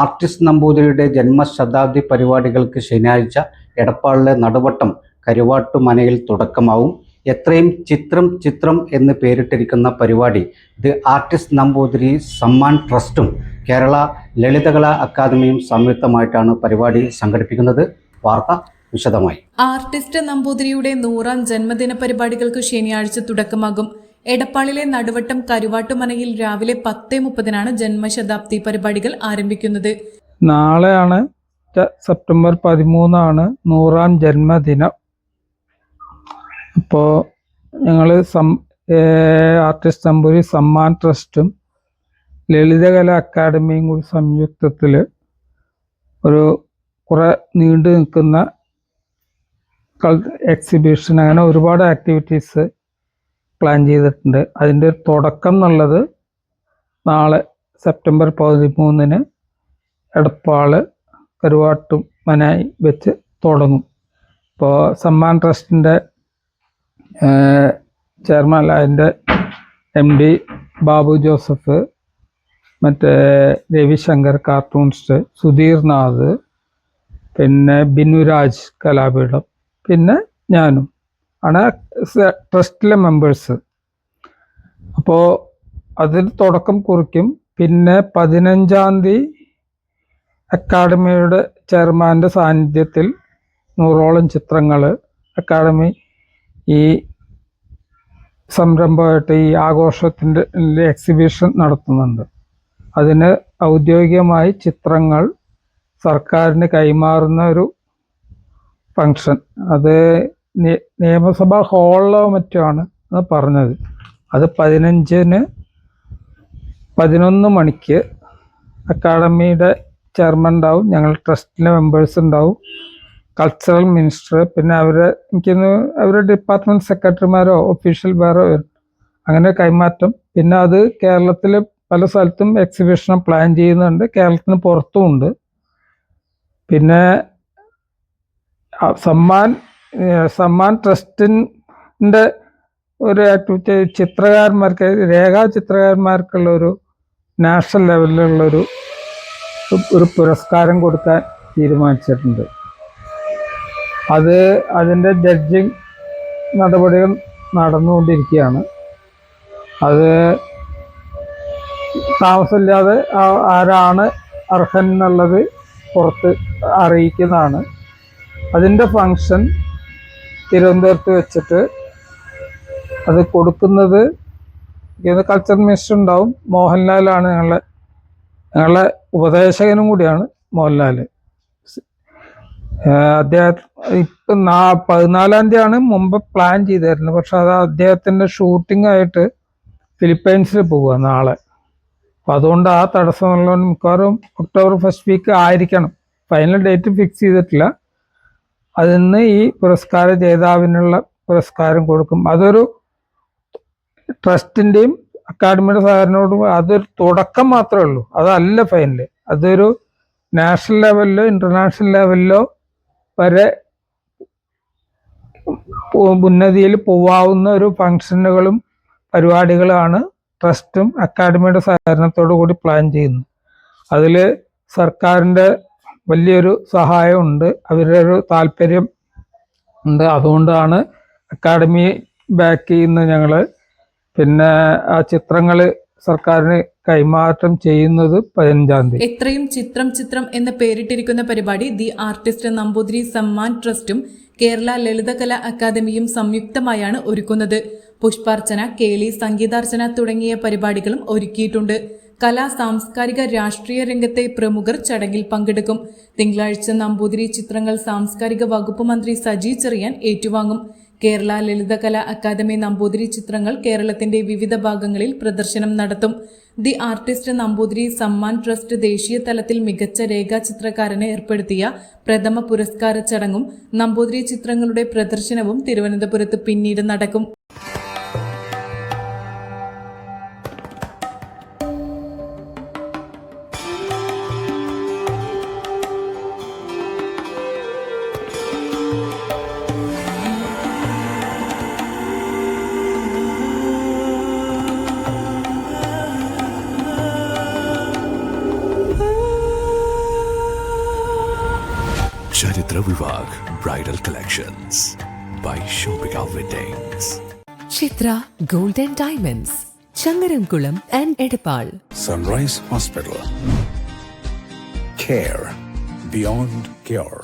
artist നമ്പൂതിരിയുടെ ജന്മശതാബ്ദി പരിപാടികൾക്ക് ശനിയാഴ്ച എടപ്പാളിലെ നടുവട്ടം കരുവാട്ടുമനയിൽ തുടക്കമാവും. എത്രയും ചിത്രം ചിത്രം എന്ന് പേരിട്ടിരിക്കുന്ന പരിപാടി ദി ആർട്ടിസ്റ്റ് നമ്പൂതിരി സമ്മാൻ ട്രസ്റ്റും കേരള ലളിതകലാ അക്കാദമിയും സംയുക്തമായിട്ടാണ് പരിപാടി സംഘടിപ്പിക്കുന്നത്. വാർത്ത വിശദമായി. ആർട്ടിസ്റ്റ് നമ്പൂതിരിയുടെ നൂറാം ജന്മദിന പരിപാടികൾക്ക് ശനിയാഴ്ച തുടക്കമാകും. എടപ്പാളിലെ നടുവട്ടം കരുവാട്ടുമനയിൽ രാവിലെ പത്തേ മുപ്പതിനാണ് ജന്മശതാബ്ദി പരിപാടികൾ ആരംഭിക്കുന്നത്. നാളെയാണ് സെപ്റ്റംബർ പതിമൂന്നാണ് നൂറാം ജന്മദിനം. അപ്പോൾ ഞങ്ങൾ സം ആർട്ടിസ്റ്റ് തമ്പൂരി സമ്മാൻ ട്രസ്റ്റും ലളിതകല അക്കാദമിയും കൂടി സംയുക്തത്തിൽ ഒരു കുറെ നീണ്ടു നിൽക്കുന്ന എക്സിബിഷൻ അങ്ങനെ ഒരുപാട് ആക്ടിവിറ്റീസ് പ്ലാൻ ചെയ്തിട്ടുണ്ട്. അതിന്റെ ഒരു തുടക്കം എന്നുള്ളത് നാളെ സെപ്റ്റംബർ പതിമൂന്നിന് എടപ്പാൾ കരുവാട്ടും മനായി വെച്ച് തുടങ്ങും. ഇപ്പോൾ സമ്മാൻ ട്രസ്റ്റിന്റെ ചെയർമാൻ അതിന്റെ എം ഡി ബാബു ജോസഫ് മറ്റേ രവിശങ്കർ കാർട്ടൂണിസ്റ്റ് സുധീർ നാഥ് പിന്നെ ബിനുരാജ് കലാപീഠം പിന്നെ ഞാനും. ആണ് ട്രസ്റ്റിലെ മെമ്പേഴ്സ് അപ്പോൾ അതിൽ തുടക്കം കുറിക്കും. പിന്നെ പതിനഞ്ചാം തീയതി അക്കാഡമിയുടെ ചെയർമാന്റെ സാന്നിധ്യത്തിൽ നൂറോളം ചിത്രങ്ങൾ അക്കാഡമി ഈ സംരംഭമായിട്ട് ഈ ആഘോഷത്തിന്റെ എക്സിബിഷൻ നടത്തുന്നുണ്ട്. അതിന് ഔദ്യോഗികമായി ചിത്രങ്ങൾ സർക്കാരിന് കൈമാറുന്ന ഒരു ഫങ്ഷൻ അത് നിയമസഭാ ഹാളിലോ മറ്റോ ആണ് അത് പറഞ്ഞത്. അത് പതിനഞ്ചിന് പതിനൊന്ന് മണിക്ക് അക്കാഡമിയുടെ ചെയർമാൻ ഉണ്ടാവും. ഞങ്ങൾ ട്രസ്റ്റിലെ മെമ്പേഴ്സ് ഉണ്ടാവും. കൾച്ചറൽ മിനിസ്റ്റർ പിന്നെ അവരെ എനിക്കൊന്ന് അവരുടെ ഡിപ്പാർട്ട്മെന്റ് സെക്രട്ടറിമാരോ ഒഫീഷ്യൽ വേറോ അങ്ങനെ കൈമാറ്റം. പിന്നെ അത് കേരളത്തിൽ പല സ്ഥലത്തും എക്സിബിഷൻ പ്ലാൻ ചെയ്യുന്നുണ്ട്. കേരളത്തിന് പുറത്തും ഉണ്ട്. പിന്നെ സമ്മാൻ സമ്മാൻ ട്രസ്റ്റിന്റെ ഒരു ആക്ടിവിറ്റി ചിത്രകാരന്മാർക്ക് രേഖാ ചിത്രകാരന്മാർക്കുള്ള ഒരു നാഷണൽ ലെവലിലുള്ളൊരു ഒരു പുരസ്കാരം കൊടുക്കാൻ തീരുമാനിച്ചിട്ടുണ്ട്. അത് അതിന്റെ ജഡ്ജിങ് നടപടികൾ നടന്നുകൊണ്ടിരിക്കുകയാണ്. അത് താമസമില്ലാതെ ആരാണ് അർഹൻ എന്നുള്ളത് പുറത്ത് അറിയിക്കുന്നതാണ്. അതിന്റെ ഫങ്ഷൻ തിരുവനന്തപുരത്ത് വെച്ചിട്ട് അത് കൊടുക്കുന്നത് കൾച്ചർ മിനിസ്റ്റർ ഉണ്ടാവും? മോഹൻലാലാണ് ഞങ്ങളെ ഞങ്ങളെ ഉപദേശകനും കൂടിയാണ് മോഹൻലാൽ അദ്ദേഹം ഇപ്പം നാ പതിനാലാം തീയതിയാണ് മുമ്പ് പ്ലാൻ ചെയ്തായിരുന്നത് പക്ഷെ അത് അദ്ദേഹത്തിന്റെ ഷൂട്ടിംഗ് ആയിട്ട് ഫിലിപ്പൈൻസിൽ പോവുക നാളെ. അപ്പം അതുകൊണ്ട് ആ തടസ്സമുള്ള മിക്കവാറും ഒക്ടോബർ ഫസ്റ്റ് വീക്ക് ആയിരിക്കണം. ഫൈനൽ ഡേറ്റ് ഫിക്സ് ചെയ്തിട്ടില്ല. അതിന്ന് ഈ പുരസ്കാര ജേതാവിനുള്ള പുരസ്കാരം കൊടുക്കും. അതൊരു ട്രസ്റ്റിന്റെയും അക്കാഡമിയുടെ സഹകരണോടും അതൊരു തുടക്കം മാത്രമേ ഉള്ളൂ. അതല്ല ഫൈനൽ അതൊരു നാഷണൽ ലെവലിലോ ഇന്റർനാഷണൽ ലെവലിലോ വരെ ഉന്നതിയിൽ പോവാവുന്ന ഒരു ഫങ്ഷനുകളും പരിപാടികളാണ് ട്രസ്റ്റും അക്കാഡമിയുടെ സഹകരണത്തോടു കൂടി പ്ലാൻ ചെയ്യുന്നത്. അതിൽ സർക്കാരിന്റെ വലിയൊരു സഹായമുണ്ട്. അവരുടെ ഒരു താല്പര്യം ഉണ്ട്. അതുകൊണ്ടാണ് അക്കാഡമി ബാക്ക് ചെയ്യുന്ന ഞങ്ങൾ പിന്നെ ആ ചിത്രങ്ങൾ സർക്കാരിന് കൈമാറ്റം ചെയ്യുന്നത് പതിനഞ്ചാം തീയതി. എത്രയും ചിത്രം ചിത്രം എന്ന് പേരിട്ടിരിക്കുന്ന പരിപാടി ദി ആർട്ടിസ്റ്റ് നമ്പൂതിരി സമ്മാൻ ട്രസ്റ്റും കേരള ലളിതകലാ അക്കാദമിയും സംയുക്തമായാണ് ഒരുക്കുന്നത്. പുഷ്പാർച്ചന കേളി സംഗീതാർച്ചന തുടങ്ങിയ പരിപാടികളും ഒരുക്കിയിട്ടുണ്ട്. കലാ സാംസ്കാരിക രാഷ്ട്രീയ രംഗത്തെ പ്രമുഖർ ചടങ്ങിൽ പങ്കെടുക്കും. തിങ്കളാഴ്ച നമ്പൂതിരി ചിത്രങ്ങൾ സാംസ്കാരിക വകുപ്പ് മന്ത്രി സജി ചെറിയാൻ ഏറ്റുവാങ്ങും. കേരള ലളിതകലാ അക്കാദമി നമ്പൂതിരി ചിത്രങ്ങൾ കേരളത്തിന്റെ വിവിധ ഭാഗങ്ങളിൽ പ്രദർശനം നടത്തും. The artist Namboothiri Samman trust ദേശീയ തലത്തിൽ മികച്ച രേഖാചിത്രകാരനെ ഏർപ്പെടുത്തിയ പ്രഥമ പുരസ്കാര ചടങ്ങും നമ്പൂതിരി ചിത്രങ്ങളുടെ പ്രദർശനവും തിരുവനന്തപുരത്ത് പിന്നീട് നടക്കും. Charitra Vivag Bridal Collections by Shobika Weddings. Chitra gold and diamonds Changaramkulam and Edappal Sunrise Hospital. Care beyond cure.